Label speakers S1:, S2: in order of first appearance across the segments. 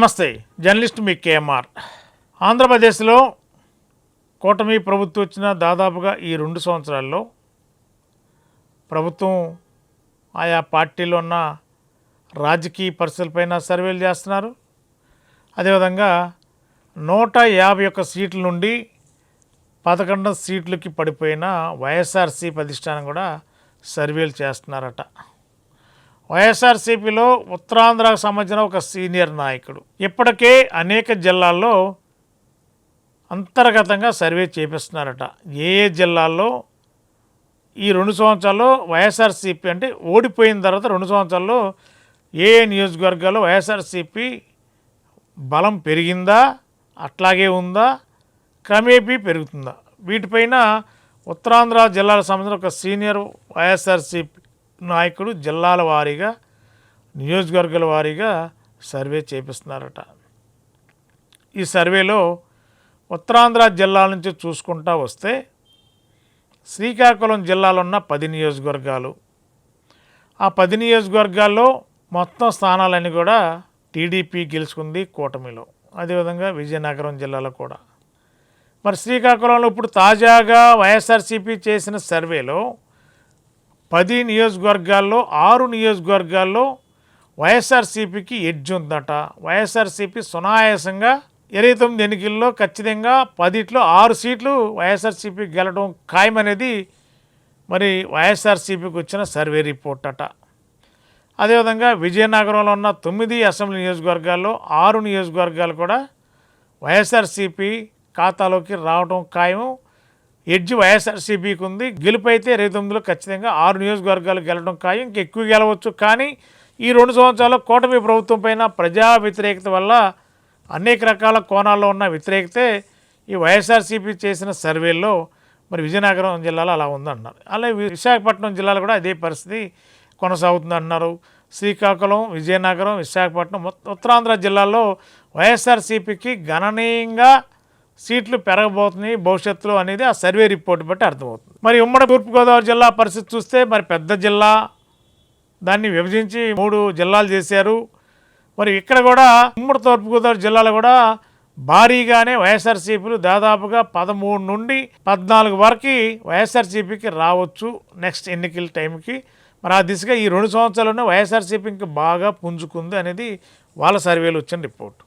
S1: నమస్తే జర్నలిస్ట్ మీ కేఎంఆర్. ఆంధ్రప్రదేశ్లో కూటమి ప్రభుత్వం వచ్చిన దాదాపుగా ఈ రెండు సంవత్సరాల్లో ప్రభుత్వం ఆయా పార్టీలో ఉన్న రాజకీయ పరిస్థితులపైన సర్వేలు చేస్తున్నారు. అదేవిధంగా నూట యాభై ఒక్క సీట్ల నుండి పదకొండు సీట్లకి పడిపోయిన వైఎస్ఆర్సీ ప్రతిష్టానం కూడా సర్వేలు చేస్తున్నారట. వైఎస్ఆర్సీపీలో ఉత్తరాంధ్రకు సంబంధించిన ఒక సీనియర్ నాయకుడు. ఇప్పటికే అనేక జిల్లాల్లో అంతర్గతంగా సర్వే చేపిస్తున్నారట. ఏ ఏ జిల్లాల్లో ఈ రెండు సంవత్సరాల్లో వైఎస్ఆర్సీపీ అంటే ఓడిపోయిన తర్వాత రెండు సంవత్సరాల్లో ఏ ఏ నియోజకవర్గాల్లో వైఎస్ఆర్సీపీ బలం పెరిగిందా అట్లాగే ఉందా క్రమేపీ పెరుగుతుందా. వీటిపైన ఉత్తరాంధ్ర జిల్లాలకు సంబంధించిన ఒక సీనియర్ వైఎస్ఆర్సీపీ నాయకుడు జిల్లాల వారీగా నియోజకవర్గాల వారీగా సర్వే చేపిస్తున్నారట. ఈ సర్వేలో ఉత్తరాంధ్ర జిల్లాల నుంచి చూసుకుంటా వస్తే శ్రీకాకుళం జిల్లాలో ఉన్న పది నియోజకవర్గాలు. ఆ పది నియోజకవర్గాల్లో మొత్తం స్థానాలన్నీ కూడా టీడీపీ గెలుచుకుంది కూటమిలో అదేవిధంగా విజయనగరం జిల్లాలో కూడా. మరి శ్రీకాకుళంలో ఇప్పుడు తాజాగా వైఎస్ఆర్సీపీ చేసిన సర్వేలో పది నియోజకవర్గాల్లో ఆరు నియోజకవర్గాల్లో వైఎస్ఆర్సీపీకి ఎడ్జ్ ఉందట. వైఎస్ఆర్సీపీ సునాయాసంగా ఇరవై తొమ్మిది ఎన్నికల్లో ఖచ్చితంగా పదిట్లో ఆరు సీట్లు వైఎస్ఆర్సీపీ గెలడం ఖాయమనేది మరి వైఎస్ఆర్సీపీకి వచ్చిన సర్వే రిపోర్ట్ అట. అదేవిధంగా విజయనగరంలో ఉన్న తొమ్మిది అసెంబ్లీ నియోజకవర్గాల్లో ఆరు నియోజకవర్గాలు కూడా వైఎస్ఆర్సీపీ ఖాతాలోకి రావడం ఖాయం ఎడ్జ్ వైఎస్ఆర్సీపీకి ఉంది గెలుపు అయితే ఇరవై తొమ్మిదిలో ఖచ్చితంగా ఆరు నియోజకవర్గాలు గెలడం ఖాయం. ఇంకా ఎక్కువ గెలవచ్చు. కానీ ఈ రెండు సంవత్సరాల్లో కూటమి ప్రభుత్వం పైన ప్రజా వ్యతిరేకత వల్ల అనేక రకాల కోణాల్లో ఉన్న వ్యతిరేకతే ఈ వైఎస్ఆర్సీపీ చేసిన సర్వేల్లో మరి విజయనగరం జిల్లాలో అలా ఉందన్నారు. అలాగే విశాఖపట్నం జిల్లాలో కూడా అదే పరిస్థితి కొనసాగుతుంది అన్నారు శ్రీకాకుళం విజయనగరం విశాఖపట్నం ఉత్తరాంధ్ర జిల్లాల్లో వైఎస్ఆర్సీపీకి గణనీయంగా సీట్లు పెరగబోతున్నాయి భవిష్యత్తులో అనేది ఆ సర్వే రిపోర్ట్ బట్టి అర్థమవుతుంది. మరి ఉమ్మడి తూర్పుగోదావరి జిల్లా పరిస్థితి చూస్తే మరి పెద్ద జిల్లా దాన్ని విభజించి మూడు జిల్లాలు చేశారు. మరి ఇక్కడ కూడా ఉమ్మడి తూర్పుగోదావరి జిల్లాలో కూడా భారీగానే వైఎస్ఆర్సీపీలు దాదాపుగా పదమూడు నుండి పద్నాలుగు వరకు వైఎస్ఆర్సీపీకి రావచ్చు నెక్స్ట్ ఎన్నికల టైంకి. మరి ఆ దిశగా ఈ రెండు సంవత్సరాల్లోనే వైఎస్ఆర్సీపీ ఇంకా బాగా పుంజుకుంది అనేది వాళ్ళ సర్వేలు వచ్చిన రిపోర్ట్.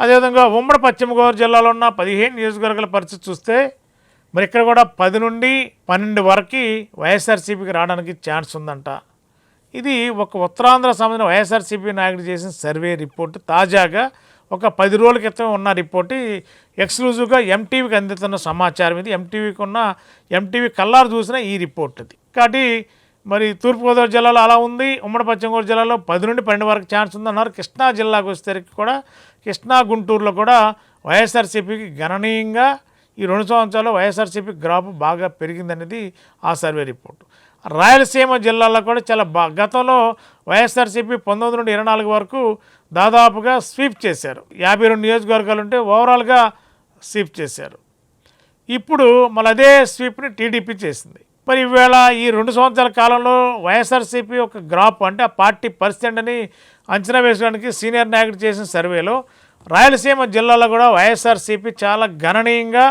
S1: అదేవిధంగా ఉమ్మడి పశ్చిమ గోదావరి జిల్లాలో ఉన్న పదిహేను నియోజకవర్గాల పరిస్థితి చూస్తే మరి ఇక్కడ కూడా పది నుండి పన్నెండు వరకు వైఎస్ఆర్సీపీకి రావడానికి ఛాన్స్ ఉందంట. ఇది ఒక ఉత్తరాంధ్ర సంబంధించిన వైఎస్ఆర్సీపీ నాయకుడు చేసిన సర్వే రిపోర్ట్. తాజాగా ఒక పది రోజుల క్రితం ఉన్న రిపోర్ట్. ఎక్స్క్లూజివ్గా ఎంటీవీకి అందుతున్న సమాచారం ఇది. ఎంటీవీకి ఉన్న ఎంటీవీ కల్లారు చూసిన ఈ రిపోర్ట్ అది కాబట్టి మరి తూర్పుగోదావరి జిల్లాలో అలా ఉంది. ఉమ్మడి పశ్చిమ గోదావరి జిల్లాలో పది నుండి పన్నెండు వరకు ఛాన్స్ ఉందన్నారు. కృష్ణా జిల్లాకు వచ్చేసరికి కూడా కృష్ణా గుంటూరులో కూడా వైఎస్ఆర్సీపీకి గణనీయంగా ఈ రెండు సంవత్సరాలు వైఎస్ఆర్సీపీ గ్రాఫ్ బాగా పెరిగిందనేది ఆ సర్వే రిపోర్ట్. రాయలసీమ జిల్లాలో కూడా చాలా బా గతంలో వైఎస్ఆర్సీపీ పంతొమ్మిది నుండి ఇరవై నాలుగు వరకు దాదాపుగా స్వీప్ చేశారు. యాభై రెండు నియోజకవర్గాలు ఉంటే ఓవరాల్గా స్వీప్ చేశారు. ఇప్పుడు మళ్ళీ అదే స్వీప్ని టీడీపీ చేసింది. మరి ఈవేళ ఈ రెండు సంవత్సరాల కాలంలో వైఎస్ఆర్సీపీ ఒక గ్రాఫ్ అంటే ఆ పార్టీ పరిస్థితి అని అంచనా వేసడానికి సీనియర్ నాయకుడు చేసిన సర్వేలో రాయలసీమ జిల్లాలో కూడా వైఎస్ఆర్సీపీ చాలా గణనీయంగా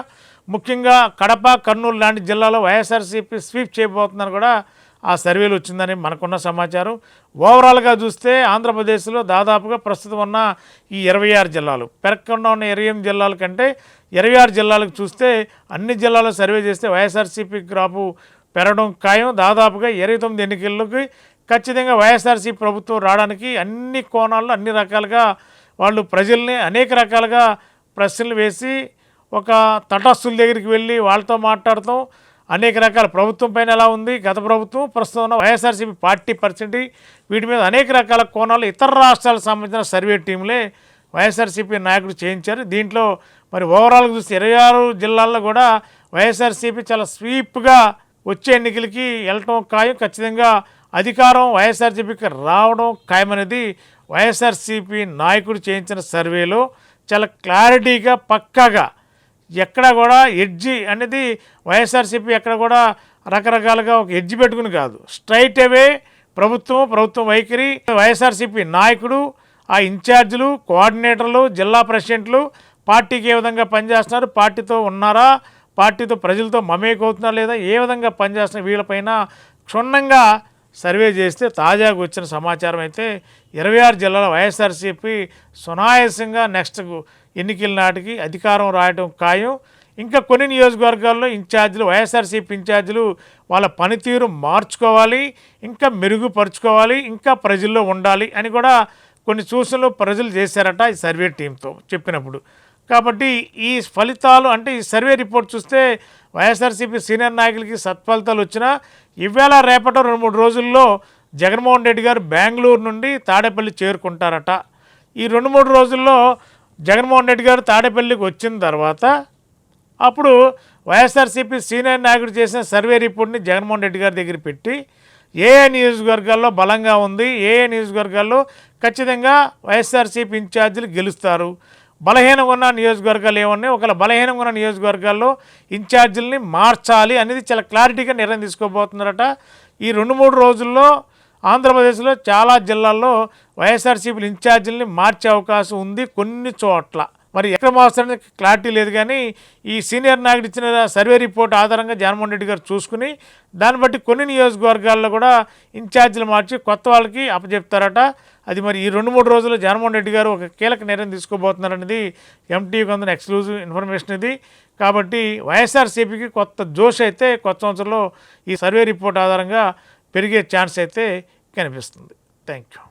S1: ముఖ్యంగా కడప కర్నూలు లాంటి జిల్లాలో వైఎస్ఆర్సీపీ స్వీప్ చేయబోతుందని కూడా ఆ సర్వేలు వచ్చిందని మనకున్న సమాచారం. ఓవరాల్గా చూస్తే ఆంధ్రప్రదేశ్లో దాదాపుగా ప్రస్తుతం ఉన్న ఈ ఇరవై ఆరు జిల్లాలు పెరగకుండా ఉన్న ఇరవై ఎనిమిది జిల్లాల కంటే ఇరవై ఆరు జిల్లాలకు చూస్తే అన్ని జిల్లాలో సర్వే చేస్తే వైఎస్ఆర్సీపీ గ్రాపు పెరగడం ఖాయం. దాదాపుగా ఇరవై తొమ్మిది ఎన్నికల్లోకి ఖచ్చితంగా వైఎస్ఆర్సీ ప్రభుత్వం రావడానికి అన్ని కోణాల్లో అన్ని రకాలుగా వాళ్ళు ప్రజల్ని అనేక రకాలుగా ప్రశ్నలు వేసి ఒక తటస్థుల దగ్గరికి వెళ్ళి వాళ్ళతో మాట్లాడతాం అనేక రకాల ప్రభుత్వం పైన ఎలా ఉంది? గత ప్రభుత్వం ప్రస్తుతం ఉన్న వైఎస్ఆర్సీపీ పార్టీ పరిస్థితి వీటి మీద అనేక రకాల కోణాలు ఇతర రాష్ట్రాలకు సంబంధించిన సర్వే టీంలే వైఎస్ఆర్సీపీ నాయకుడు చేయించారు. దీంట్లో మరి ఓవరాల్గా చూస్తే ఇరవై ఆరు జిల్లాల్లో కూడా వైఎస్ఆర్సీపీ చాలా స్వీప్గా వచ్చే ఎన్నికలకి వెళ్ళటం ఖాయం. ఖచ్చితంగా అధికారం వైఎస్ఆర్సీపీకి రావడం ఖాయమనేది వైఎస్ఆర్సీపీ నాయకుడు చేయించిన సర్వేలో చాలా క్లారిటీగా పక్కాగా ఎక్కడ కూడా ఎడ్జి అనేది వైఎస్ఆర్సీపీ ఎక్కడ కూడా రకరకాలుగా ఒక ఎడ్జి పెట్టుకుని కాదు. స్ట్రైట్ అవే ప్రభుత్వం ప్రభుత్వం వైఖరి. వైఎస్ఆర్సీపీ నాయకుడు ఆ ఇన్ఛార్జీలు కోఆర్డినేటర్లు జిల్లా ప్రెసిడెంట్లు పార్టీకి ఏ విధంగా పనిచేస్తున్నారు పార్టీతో ఉన్నారా పార్టీతో ప్రజలతో మమేకవుతున్నారా లేదా ఏ విధంగా పనిచేస్తున్న వీళ్ళపైన క్షుణ్ణంగా సర్వే చేస్తే తాజాగా వచ్చిన సమాచారం అయితే ఇరవై ఆరు జిల్లాల వైఎస్ఆర్సీపీ సునాయాసంగా నెక్స్ట్ ఎన్నికల నాటికి అధికారం రాయడం ఖాయం. ఇంకా కొన్ని నియోజకవర్గాల్లో ఇన్ఛార్జీలు వైఎస్ఆర్సీపీ ఇన్ఛార్జీలు వాళ్ళ పనితీరు మార్చుకోవాలి ఇంకా మెరుగుపరుచుకోవాలి ఇంకా ప్రజల్లో ఉండాలి అని కూడా కొన్ని సూచనలు ప్రజలు చేశారట ఈ సర్వే టీంతో చెప్పినప్పుడు. కాబట్టి ఈ ఫలితాలు అంటే ఈ సర్వే రిపోర్ట్ చూస్తే వైఎస్ఆర్సీపీ సీనియర్ నాయకులకి సత్ఫలితాలు వచ్చినా ఇవాళ రేపట రెండు మూడు రోజుల్లో జగన్మోహన్ రెడ్డి గారు బెంగళూరు నుండి తాడేపల్లి చేరుకుంటారట. ఈ రెండు మూడు రోజుల్లో జగన్మోహన్ రెడ్డి గారు తాడేపల్లికి వచ్చిన తర్వాత అప్పుడు వైఎస్ఆర్సీపీ సీనియర్ నాయకుడు చేసిన సర్వే రిపోర్ట్ని జగన్మోహన్ రెడ్డి గారి దగ్గర పెట్టి ఏ నియోజకవర్గాల్లో బలంగా ఉంది ఏఏ ఏ నియోజకవర్గాల్లో ఖచ్చితంగా వైఎస్ఆర్సీపీ ఇన్ఛార్జీలు గెలుస్తారు. బలహీనంగా ఉన్న నియోజకవర్గాలు ఏమున్నాయి? ఒకవేళ బలహీనంగా ఉన్న నియోజకవర్గాల్లో ఇన్ఛార్జీలని మార్చాలి అనేది చాలా క్లారిటీగా నిర్ణయం తీసుకోబోతున్నారట. ఈ రెండు మూడు రోజుల్లో ఆంధ్రప్రదేశ్లో చాలా జిల్లాల్లో వైఎస్ఆర్సీపీలు ఇన్ఛార్జీలని మార్చే అవకాశం ఉంది కొన్ని చోట్ల. మరి ఎక్కడ క్లారిటీ లేదు కానీ ఈ సీనియర్ నాయకుడు ఇచ్చిన సర్వే రిపోర్ట్ ఆధారంగా జగన్మోహన్ రెడ్డి గారు చూసుకుని దాన్ని బట్టి కొన్ని నియోజకవర్గాల్లో కూడా ఇన్ఛార్జీలు మార్చి కొత్త వాళ్ళకి అప్పచెప్తారట. అది మరి ఈ రెండు మూడు రోజుల్లో జగన్మోహన్ రెడ్డి గారు ఒక కీలక నిర్ణయం తీసుకోబోతున్నారనేది ఎంటీవీకి అందిన ఎక్స్క్లూజివ్ ఇన్ఫర్మేషన్ ఇది. కాబట్టి వైఎస్ఆర్సీపీకి కొత్త జోష్ అయితే కొత్త సంవత్సరంలో ఈ సర్వే రిపోర్ట్ ఆధారంగా పెరిగే ఛాన్స్ అయితే కనిపిస్తుంది. Thank you